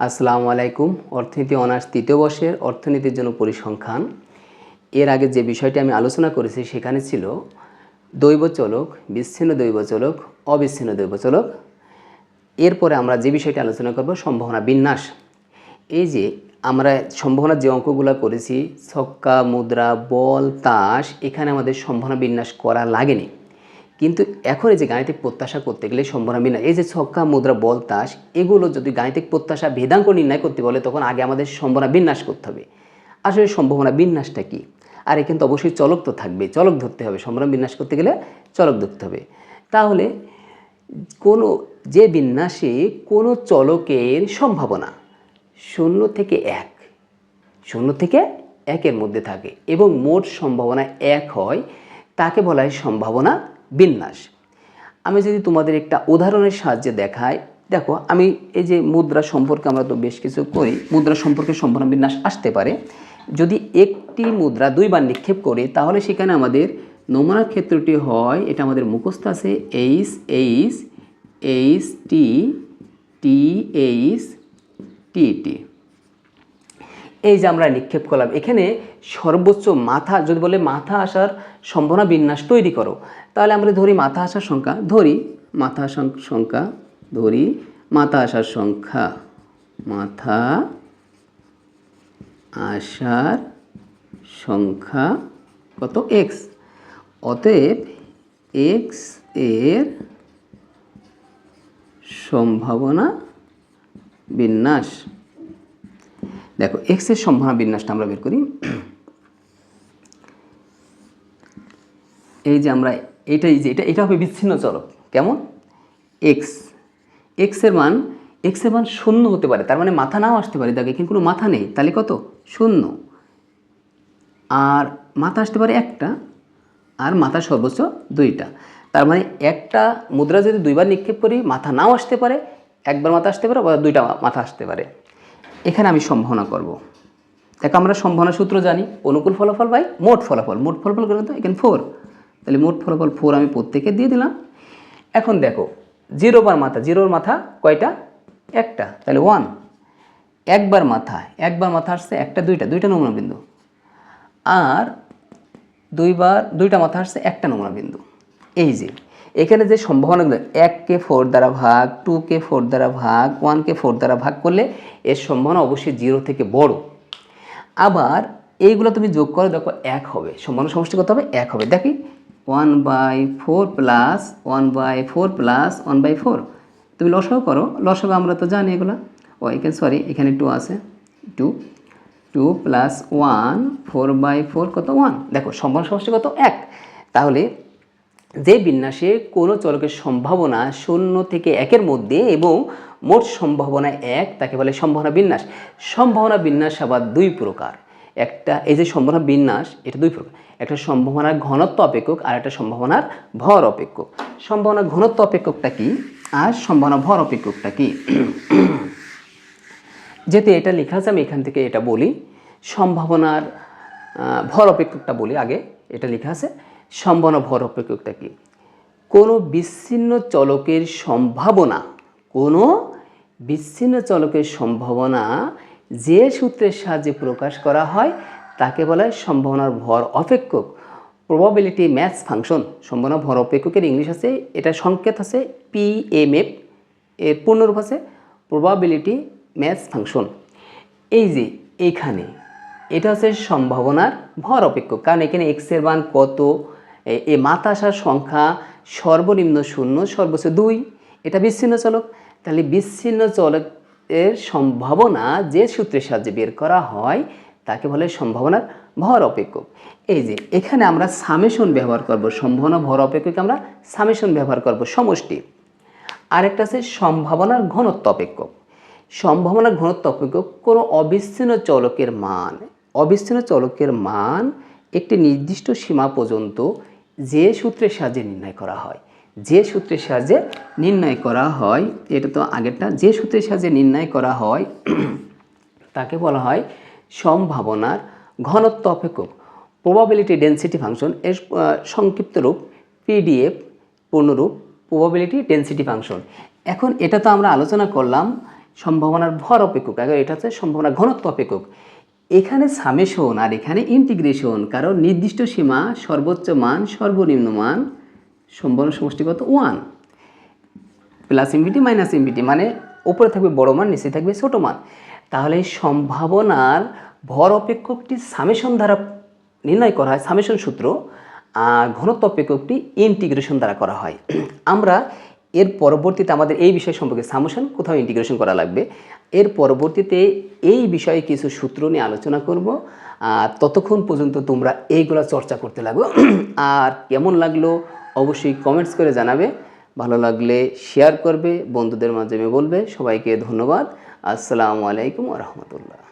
আসসালামু আলাইকুম। অর্থনীতি অনার্স তৃতীয় বর্ষের অর্থনীতির জন্য পরিসংখ্যান। এর আগে যে বিষয়টি আমি আলোচনা করেছি সেখানে ছিল দৈবচলক বিচ্ছিন্ন দৈবচলক অবিচ্ছিন্ন দৈবচলক এরপরে আমরা যে বিষয়টি আলোচনা করব, সম্ভাবনা বিন্যাস। এই যে আমরা সম্ভাবনার যে অঙ্কগুলো করেছি, ছক্কা, মুদ্রা, বল, তাস, এখানে আমাদের সম্ভাবনা বিন্যাস করা লাগেনি। কিন্তু এখন এই যে গাণিতিক প্রত্যাশা করতে গেলে সম্ভাবনা বিন্যাস এই যে ছক্কা, মুদ্রা, বল, তাস, এগুলো যদি গাণিতিক প্রত্যাশা, ভেদাঙ্ক নির্ণয় করতে বলে, তখন আগে আমাদের সম্ভাবনা বিন্যাস করতে হবে। আসলে সম্ভাবনা বিন্যাসটা কি? আর এখানে তো অবশ্যই চলক তো থাকবে চলক ধরতে হবে। সম্ভাবনা বিন্যাস করতে গেলে চলক ধরতে হবে। তাহলে কোনো, যে বিন্যাসে কোনো চলকের সম্ভাবনা শূন্য থেকে এক, শূন্য থেকে একের মধ্যে থাকে এবং মোট সম্ভাবনা এক হয়, তাকে বলা হয় সম্ভাবনা বিন্যাস। আমি যদি তোমাদের একটা উদাহরণের সাহায্যে দেখাই, দেখো, আমি এই যে মুদ্রা সম্পর্কে আমরা তো বেশ কিছু করি, মুদ্রা সম্পর্কে সম্ভাবনা বিন্যাস আসতে পারে। যদি একটি মুদ্রা দুইবার নিক্ষেপ করে, তাহলে সেখানে আমাদের নমুনা ক্ষেত্রটি হয়, এটা আমাদের মুখস্থ আছে H H H T T H T T এই যে আমরা নিক্ষেপ করলাম, এখানে সর্বোচ্চ মাথা, যদি বলে মাথা আসার সম্ভাবনা বিন্যাস তৈরি করো। তাহলে আমরা ধরি মাথা আসার সংখ্যা, ধরি মাথা সং- সংখ্যা, ধরি মাথা আসার সংখ্যা, মাথা আসার সংখ্যা কত? এক্স অতএব এক্সের সম্ভাবনা বিন্যাস। দেখো এক্সের সম্ভাবনা বিন্যাসটা আমরা বের করি। এই যে আমরা এইটাই যে এটা এটা হবে বিচ্ছিন্ন চলক। কেমন? এক্স এক্সের মান এক্সের মান শূন্য হতে পারে, তার মানে মাথা নাও আসতে পারে, দেখো, এখানে কোনো মাথা নেই, তাহলে কত? শূন্য। আর মাথা আসতে পারে একটা, আর মাথা সর্বোচ্চ দুইটা। তার মানে একটা মুদ্রা যদি দুইবার নিক্ষেপ করি, মাথা নাও আসতে পারে, একবার মাথা আসতে পারে বা দুইটা মাথা আসতে পারে। এখানে আমি সম্ভাবনা করব। দেখো, আমরা সম্ভাবনা সূত্র জানি। অনুকূল ফলাফল বাই মোট ফলাফল। মোট ফলাফল করে তো, এখানে ফোর তাহলে মোট ফলাফল ফোর আমি প্রত্যেকে দিয়ে দিলাম। এখন দেখো জিরো বার মাথা জিরোর মাথা কয়টা? একটা। তাহলে ওয়ান একবার মাথা একবার মাথা আসছে একটা, দুইটা। দুইটা নমুনা বিন্দু। আর দুইবার, দুইটা মাথা আসছে একটা নমুনা বিন্দু। এই যে এখানে যে সম্ভাবনাগুলো, এককে ফোর দ্বারা ভাগ টুকে ফোর দ্বারা ভাগ ওয়ানকে ফোর দ্বারা ভাগ করলে এর সম্ভাবনা অবশ্যই জিরো থেকে বড়। আবার এইগুলো তুমি যোগ করো, দেখো এক হবে। সম্ভাবনা সমষ্টি কত হবে? এক হবে। দেখি one by four plus one by four plus one by four তুমি লসাও করো। লসাও আমরা তো জানি এগুলো। ও, এখানে সরি এখানে টু আছে। Two two plus one four by four কত? ওয়ান দেখো, সম্ভাবনা সমষ্টি কত? এক। তাহলে যে বিন্যাসে কোনো চলকের সম্ভাবনা শূন্য থেকে একের মধ্যে এবং মোট সম্ভাবনা এক, তাকে বলে সম্ভাবনা বিন্যাস। সম্ভাবনা বিন্যাস আবার দুই প্রকার। একটা, এই যে সম্ভাবনা বিন্যাস, এটা দুই প্রকার। একটা সম্ভাবনার ঘনত্ব অপেক্ষক আর একটা সম্ভাবনার ভর অপেক্ষক। সম্ভাবনার ঘনত্ব অপেক্ষকটা কি আর সম্ভাবনা ভর অপেক্ষকটা কি? যেহেতু এটা লেখা আছে, আমি এখান থেকে এটা বলি। সম্ভাবনার ভর অপেক্ষকটা বলি আগে। এটা লেখা আছে সম্ভাবনা ভর অপেক্ষকটা কি? কোনো বিচ্ছিন্ন চলকের সম্ভাবনা, কোনো বিচ্ছিন্ন চলকের সম্ভাবনা যে সূত্রের সাহায্যে প্রকাশ করা হয়, তাকে বলা হয় সম্ভাবনার ভর অপেক্ষক। প্রবাবিলিটি ম্যাথস ফাংশন সম্ভাবনা ভর অপেক্ষকের ইংলিশ আছে, এটা সংকেত আছে পি এম এফ এর পূর্ণরূপ আছে প্রবাবিলিটি ম্যাথস ফাংশন এই যে এইখানে এটা হচ্ছে সম্ভাবনার ভর অপেক্ষক। কারণ এখানে এক্সের মান কত এ- এ মাথা আসার সংখ্যা সর্বনিম্ন শূন্য, সর্বোচ্চ দুই। এটা বিচ্ছিন্ন চলক। তাহলে বিচ্ছিন্ন চলকের সম্ভাবনা যে সূত্রের সাহায্যে বের করা হয়, তাকে বলে সম্ভাবনার ভর অপেক্ষক। এই যে, এখানে আমরা সামেশন ব্যবহার করব। সম্ভাবনা ভর অপেক্ষক আমরা সামেশন ব্যবহার করব, সমষ্টি। আরেকটা আছে সম্ভাবনার ঘনত্ব অপেক্ষক। সম্ভাবনার ঘনত্ব অপেক্ষক কোনো অবিচ্ছিন্ন চলকের মান, অবিচ্ছিন্ন চলকের মান একটি নির্দিষ্ট সীমা পর্যন্ত যে সূত্রের সাহায্যে নির্ণয় করা হয়, যে সূত্রের সাহায্যে নির্ণয় করা হয়, এটা তো আগেরটা, যে সূত্রের সাহায্যে নির্ণয় করা হয়, তাকে বলা হয় সম্ভাবনার ঘনত্ব অপেক্ষক। প্রবাবিলিটি ডেনসিটি ফাংশন এর সংক্ষিপ্ত রূপ পিডিএফ পূর্ণরূপ প্রবাবিলিটি ডেনসিটি ফাংশন এখন এটা তো আমরা আলোচনা করলাম সম্ভাবনার ভর অপেক্ষক এটা হচ্ছে সম্ভাবনা ঘনত্ব অপেক্ষক। এখানে সামেশন আর এখানে ইন্টিগ্রেশন কারণ নির্দিষ্ট সীমা, সর্বোচ্চ মান, সর্বনিম্ন মান সম্ভাবনা সমষ্টিগত one plus infinity minus infinity মানে উপরে থাকবে বড় মান, নিচে থাকবে ছোট মান। তাহলে সম্ভাবনার ভর অপেক্ষকটি সামেশন দ্বারা নির্ণয় করা হয় সামেশন সূত্র, আর ঘনত্ব অপেক্ষকটি ইন্টিগ্রেশন দ্বারা করা হয়। আমরা এর পরবর্তীতে আমাদের এই বিষয় সম্পর্কে সামেশন কোথাও ইন্টিগ্রেশন করা লাগবে। এর পরবর্তীতে এই বিষয়ে কিছু সূত্র নিয়ে আলোচনা করব। আর ততক্ষণ পর্যন্ত তোমরা এইগুলো চর্চা করতে লাগো। আর কেমন লাগল অবশ্যই কমেন্টস করে জানাবে। ভালো লাগলে শেয়ার করবে, বন্ধুদের মাধ্যমে বলবে। সবাইকে ধন্যবাদ। আসসালামু আলাইকুম রহমতুল্লাহ।